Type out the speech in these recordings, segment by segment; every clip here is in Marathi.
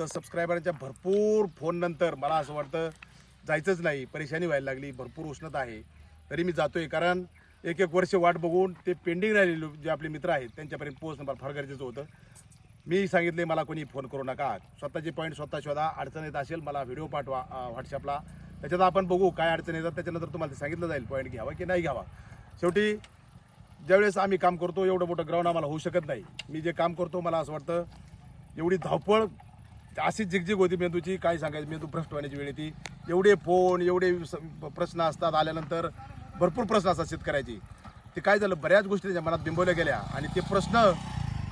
तर सबस्क्रायबरच्या भरपूर फोननंतर मला असं वाटतं जायचंच नाही. परेशानी व्हायला लागली. भरपूर उष्णता आहे. तरी मी जातोय कारण एक एक वर्ष वाट बघून ते पेंडिंग राहिलेले जे आपले मित्र आहेत त्यांच्यापर्यंत पोहोचणं मला फार गरजेचं होतं. मी सांगितले मला कोणी फोन करू नका. स्वतःचे पॉईंट स्वतः शोधा. अडचण येत असेल मला व्हिडिओ पाठवा व्हॉट्सअपला त्याच्यात आपण बघू काय अडचण येतात. त्याच्यानंतर तुम्हाला ते सांगितलं जाईल. पॉईंट घ्यावा की नाही घ्यावा. शेवटी ज्यावेळेस आम्ही काम करतो एवढं मोठं ग्राउंड आम्हाला होऊ शकत नाही. मी जे काम करतो मला असं वाटतं एवढी धावपळ अशी झिकझिक होती मेंदूची. काय सांगायचं मेंदू भ्रष्ट होण्याची वेळ येते. एवढे फोन एवढे स- प्रश्न असतात आल्यानंतर भरपूर प्रश्न असतात शेतकऱ्याची. ते काय झालं बऱ्याच गोष्टी त्याच्या मनात बिंबवल्या गेल्या. आणि ते प्रश्न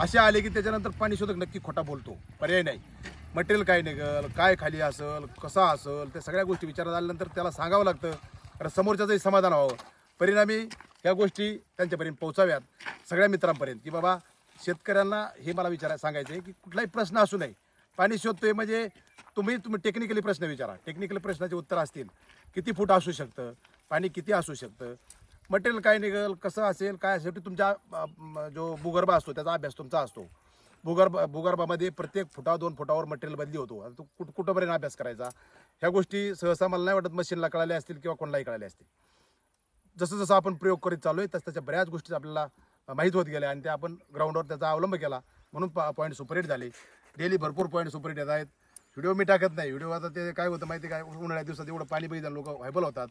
असे आले की त्याच्यानंतर पाणी शोधक नक्की खोटा बोलतो. पर्याय नाही. मटेरियल काय निघल काय खाली असेल कसा असेल त्या सगळ्या गोष्टी विचारात आल्यानंतर त्याला सांगावं लागतं. कारण समोरच्याचंही समाधान व्हावं. परिणामी ह्या गोष्टी त्यांच्यापर्यंत पोहोचाव्यात. सगळ्या मित्रांपर्यंत की बाबा शेतकऱ्यांना हे मला विचारायला सांगायचं आहे की कुठलाही प्रश्न असू नये. पाणी शोधतोय म्हणजे तुम्ही तुम्ही टेक्निकली प्रश्न विचारा. टेक्निकल प्रश्नाचे उत्तर असतील. किती फूट असू शकतं? पाणी किती असू शकतं? मटेरियल काय निघेल? कसं असेल? काय असेल? ते तुमच्या जो भूगर्भ असतो त्याचा अभ्यास तुमचा असतो. भूगर्भ भूगर्भामध्ये प्रत्येक फुटा दोन फुटावर मटेरियल बदली होतो. आता तो कुठ कुठंपर्यंत अभ्यास करायचा? ह्या गोष्टी सहसा मला नाही वाटत मशीनला कळाल्या असतील किंवा कोणालाही कळाल्या असतील. जसं जसं आपण प्रयोग करीत चालू आहे तसं त्याच्या बऱ्याच गोष्टी आपल्याला माहीत होत गेल्या आणि त्या आपण ग्राउंडवर त्याचा अवलंब केला. म्हणून पॉईंट सुपरहिट झाले. डेली भरपूर पॉईंट सुपरहिट येत आहेत. व्हिडिओ मी टाकत नाही. व्हिडिओ आता ते काय होतं माहिती आहे काय उन्हाळ्या दिवसात एवढं पाणी बघितलं लोक व्हायबल होतात.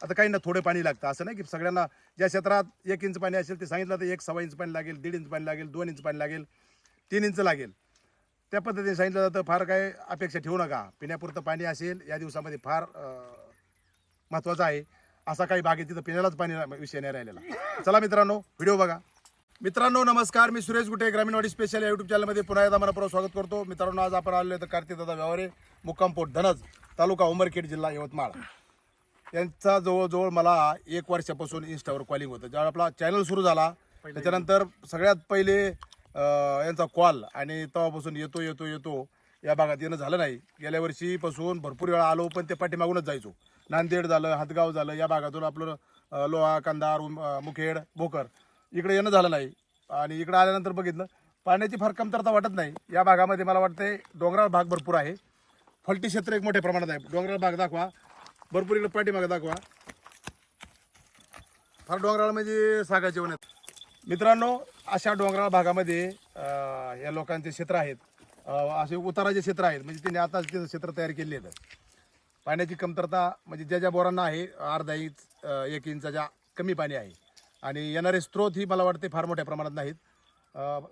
आता काही ना थोडे पाणी लागतं. असं नाही की सगळ्यांना ज्या क्षेत्रात एक इंच पाणी असेल ते सांगितलं तर एक सव्वा इंच पाणी लागेल दीड इंच पाणी लागेल दोन इंच पाणी लागेल तीन इंच लागेल. त्या पद्धतीने सांगितलं जातं फार काय अपेक्षा ठेवू नका. पिण्यापुरतं पाणी असेल या दिवसामध्ये फार महत्त्वाचं आहे. असा काही भाग आहे तिथं पिण्यालाच पाणी विषय नाही राहिलेला. चला मित्रांनो व्हिडिओ बघा. मित्रांनो नमस्कार. मी सुरेश गुटे ग्रामीणवाडी स्पेशल या युट्यूब चॅनलमध्ये पुन्हा एकदा मनपूर्वक स्वागत करतो. मित्रांनो आज आपण आलेलो तर कार्तिक दादा व्यवहारे मुक्काम पोट धनज तालुका उमरखेड जिल्हा यवतमाळ. यांचा जवळजवळ मला एक वर्षापासून इन्स्टावर कॉलिंग होतं. जेव्हा आपला चॅनल सुरू झाला त्याच्यानंतर सगळ्यात पहिले यांचा कॉल आणि तेव्हापासून येतो येतो येतो या भागात येणं झालं नाही. गेल्या वर्षीपासून भरपूर वेळा आलो पण ते पाठीमागूनच जायचो. नांदेड झालं हातगाव झालं या भागातून आपलं लोहा अं, मुखेड भोकर इकडे येणं झालं नाही. आणि इकडे आल्यानंतर बघितलं पाण्याची फार कमतरता वाटत नाही. या भागामध्ये मला वाटते डोंगराळ भाग भरपूर आहे. फलटी क्षेत्र एक मोठ्या प्रमाणात आहे. डोंगराळ भाग दाखवा. भरपूर इकडे भाग दाखवा. फार डोंगराळ म्हणजे सागा जेवण आहेत मित्रांनो अशा डोंगराळ भागामध्ये या लोकांचे क्षेत्र आहेत. असे उताराचे क्षेत्र आहेत. म्हणजे त्यांनी आता तिथं क्षेत्र तयार केले आहेत पाण्याची कमतरता म्हणजे ज्या ज्या बोरांना आहे अर्धा इंच एक एक इंचाच्या कमी पाणी आहे. आणि येणारे स्त्रोत ही मला वाटते फार मोठ्या प्रमाणात नाहीत.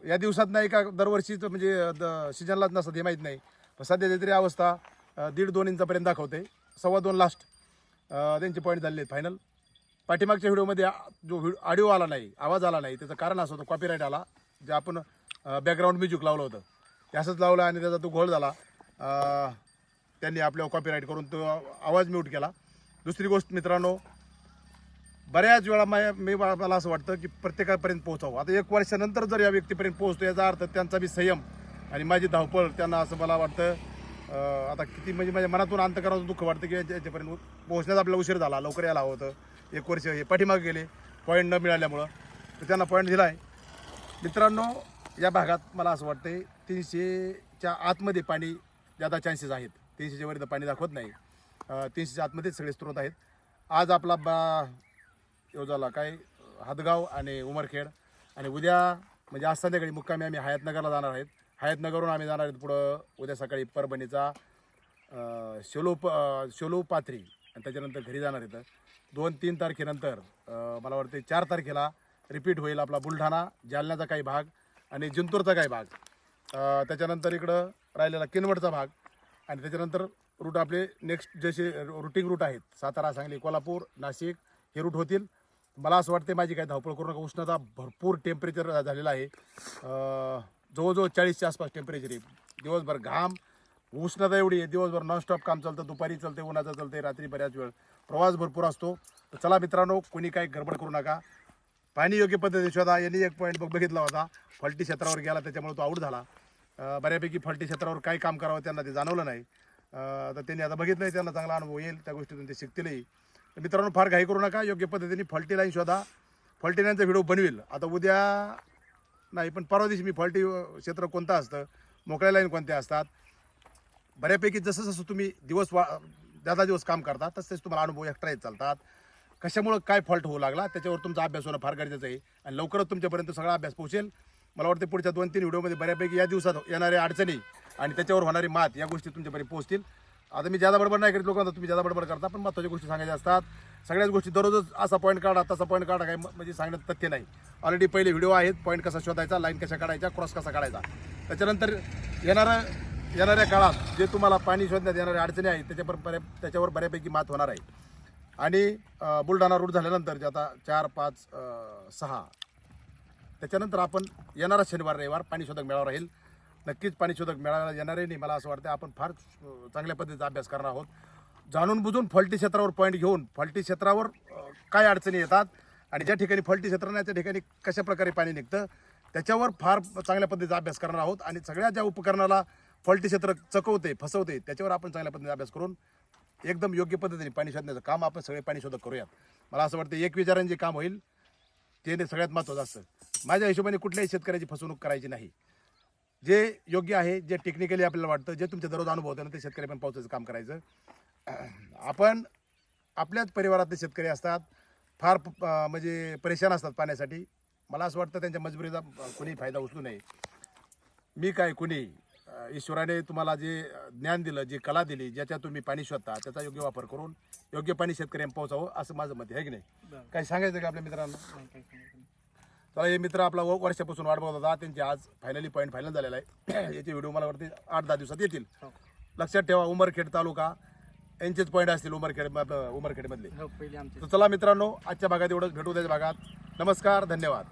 या दिवसात नाही का दरवर्षीच म्हणजे द सीजनलाच नसतात हे माहीत नाही. पण सध्याची तरी अवस्था दीड दोन इंचापर्यंत दाखवते. सव्वा दोन लास्ट त्यांचे पॉईंट झालेले आहेत फायनल पाठीमागच्या व्हिडिओमध्ये जो व्हिडिओ ऑडिओ आला नाही आवाज आला नाही त्याचं कारण असं होतं कॉपीराईट आला जे आपण बॅकग्राऊंड म्युझिक लावलं होतं. ते असंच लावलं आणि त्याचा तो घोळ झाला. त्यांनी आपल्यावर कॉपीराईट करून तो आवाज म्यूट केला. दुसरी गोष्ट मित्रांनो बऱ्याच वेळा मा- मी मला असं वाटतं की प्रत्येकापर्यंत पोहोचावं. आता एक वर्षानंतर जर या व्यक्तीपर्यंत पोहोचतो याचा अर्थ त्यांचा बी संयम आणि माझी धावपळ त्यांना असं मला वाटतं आता किती म्हणजे माझ्या मनातून अंतकरातून दुःख वाटतं की याच्यापर्यंत पोहोचण्यात आपला उशीर झाला लवकर यायला हवं होतं. एक वर्ष हे पाठीमागे गेले पॉईंट न मिळाल्यामुळं. तर त्यांना पॉईंट दिला आहे. मित्रांनो या भागात मला असं वाटतं तीनशेच्या आतमध्ये पाणी जादा चान्सेस आहेत. तीनशेच्या वर पाणी दाखवत नाही. तीनशेच्या आतमध्येच सगळे स्रोत आहेत. आज आपला बा योजाला काय हदगाव आणि उमरखेड. आणि उद्या म्हणजे आज संध्याकाळी मुक्कामी आम्ही हयातनगरला जाणार आहेत. हयातनगरहून आम्ही जाणार आहेत पुढं उद्या सकाळी परभणीचा अं, शेलो प शेलो पाथरी आणि त्याच्यानंतर घरी जाणार आहेत. दोन तीन तारखेनंतर मला वाटते चार तारखेला रिपीट होईल आपला बुलढाणा जालन्याचा काही भाग आणि जिंतूरचा काही भाग. त्याच्यानंतर इकडं राहिलेला किनवटचा भाग. आणि त्याच्यानंतर रूट आपले नेक्स्ट जसे रुटिंग रूट आहेत सातारा सांगली कोल्हापूर नाशिक हे रूट होतील. मला असं वाटते माझी काही धावपळ करू नका. उष्णता भरपूर टेम्परेचर झालेलं आहे. जवळजवळ चाळीसच्या आसपास टेम्परेचर आहे. दिवसभर घाम उष्णता एवढी आहे. दिवसभर नॉनस्टॉप काम चालतं. दुपारी चालते उन्हाचं चालते रात्री बऱ्याच वेळ. प्रवास भरपूर असतो. तर चला मित्रांनो कोणी काही गडबड करू नका. पाणी योग्य पद्धतीने शोधा. यांनी एक पॉईंट बघ बघितला होता. फलटी क्षेत्रावर गेला त्याच्यामुळे तो आऊट झाला. बऱ्यापैकी फलटी क्षेत्रावर काय काम करावं त्यांना ते जाणवलं नाही. तर त्यांनी आता बघितलं त्यांना चांगला अनुभव येईल. त्या गोष्टीतून ते शिकतीलही. तर मित्रांनो फार घाई करू नका. योग्य पद्धतीने फॉल्टी लाईन शोधा. फॉल्टी लाईनचा व्हिडिओ बनवेल. आता उद्या नाही पण परवा दिवशी मी फॉल्टी क्षेत्र कोणतं असतं? मोकळ्या लाईन कोणत्या असतात? बऱ्यापैकी जसं जसं तुम्ही दिवस वा ज्यादा दिवस काम करता तसं तुम्हाला अनुभव एक्स्ट्रा येत चालतात. कशामुळं काय फॉल्ट होऊ लागला त्याच्यावर तुमचा अभ्यास होणं फार गरजेचं आहे. आणि लवकरच तुमच्यापर्यंत सगळा अभ्यास पोहोचेल. मला वाटतं पुढच्या दोन तीन व्हिडिओमध्ये बऱ्यापैकी या दिवसात येणाऱ्या अडचणी आणि त्याच्यावर होणारी मात या गोष्टी तुमच्यापर्यंत पोहोचतील. आता मी ज्यादा बडबड नाही करीत लोकांना तुम्ही ज्यादा बडबड करता पण महत्त्वाच्या गोष्टी सांगायच्या असतात. सगळ्याच गोष्टी दररोजच असा पॉईंट काढा तसा पॉईंट काढा काय म्हणजे सांगण्यात तथ्य नाही. ऑलरेडी पहिले व्हिडिओ आहेत पॉईंट कसा शोधायचा लाईन कशा काढायचा क्रॉस कसा काढायचा. त्याच्यानंतर येणाऱ्या येणाऱ्या काळात जे तुम्हाला पाणी शोधण्यात येणाऱ्या अडचणी आहेत त्याच्यावर बऱ्या त्याच्यावर बऱ्यापैकी मात होणार आहे. आणि बुलढाणा रूट झाल्यानंतर जे आता चार पाच सहा त्याच्यानंतर आपण येणारा शनिवार रविवार पाणी शोधक मेळावा राहील. नक्कीच पाणी शोधक येणार आहे नाही मला असं वाटतं आपण फार चांगल्या पद्धतीचा अभ्यास करणार आहोत. जाणून बुजून फॉल्टी क्षेत्रावर पॉईंट घेऊन फॉल्टी क्षेत्रावर काय अडचणी येतात आणि ज्या ठिकाणी फॉल्टी क्षेत्र नाही त्या ठिकाणी कशा प्रकारे पाणी निघतं त्याच्यावर फार चांगल्या पद्धतीचा अभ्यास करणार आहोत. आणि सगळ्या ज्या उपकरणाला फॉल्टी क्षेत्र चकवते फसवते त्याच्यावर आपण चांगल्या पद्धतीने अभ्यास करून एकदम योग्य पद्धतीने पाणी शोधण्याचं काम आपण सगळे पाणी शोधक करूयात. मला असं वाटतं एक विचारांचे काम होईल ते सगळ्यात महत्त्वाचं असतं. माझ्या हिशोबाने कुठल्याही शेतकऱ्याची फसवणूक करायची नाही. जे योग्य आहे जे टेक्निकली आपल्याला वाटतं जे तुमच्या दररोज अनुभव होतं ना ते शेतकऱ्यापर्यंत पोहोचायचं काम करायचं. आपण आपल्याच परिवारातले शेतकरी असतात फार म्हणजे परेशान असतात पाण्यासाठी. मला असं वाटतं त्यांच्या मजबुरीचा कोणी फायदा उचलू नये. मी काय कुणी ईश्वराने तुम्हाला जे ज्ञान दिलं जी कला दिली ज्याच्या तुम्ही पाणी शोधता त्याचा योग्य वापर करून योग्य पाणी शेतकऱ्यांना पोहोचावं असं माझं मत आहे की नाही. काही सांगायचं का आपल्या मित्रांना नाही, काही सांगायचं नाही. तर हे मित्र आपला वर्षापासून वाट बघत होता. त्यांचे आज फायनली पॉईंट फायनल झालेला आहे. याचे व्हिडिओ मला वाटते आठ दहा दिवसात येतील. हो. लक्षात ठेवा उमरखेड तालुका यांचेच पॉईंट असतील उमरखेड उमरखेडमधले. हो तर चला मित्रांनो आजच्या भागात एवढंच. भेटू द्याच्या भागात. नमस्कार धन्यवाद.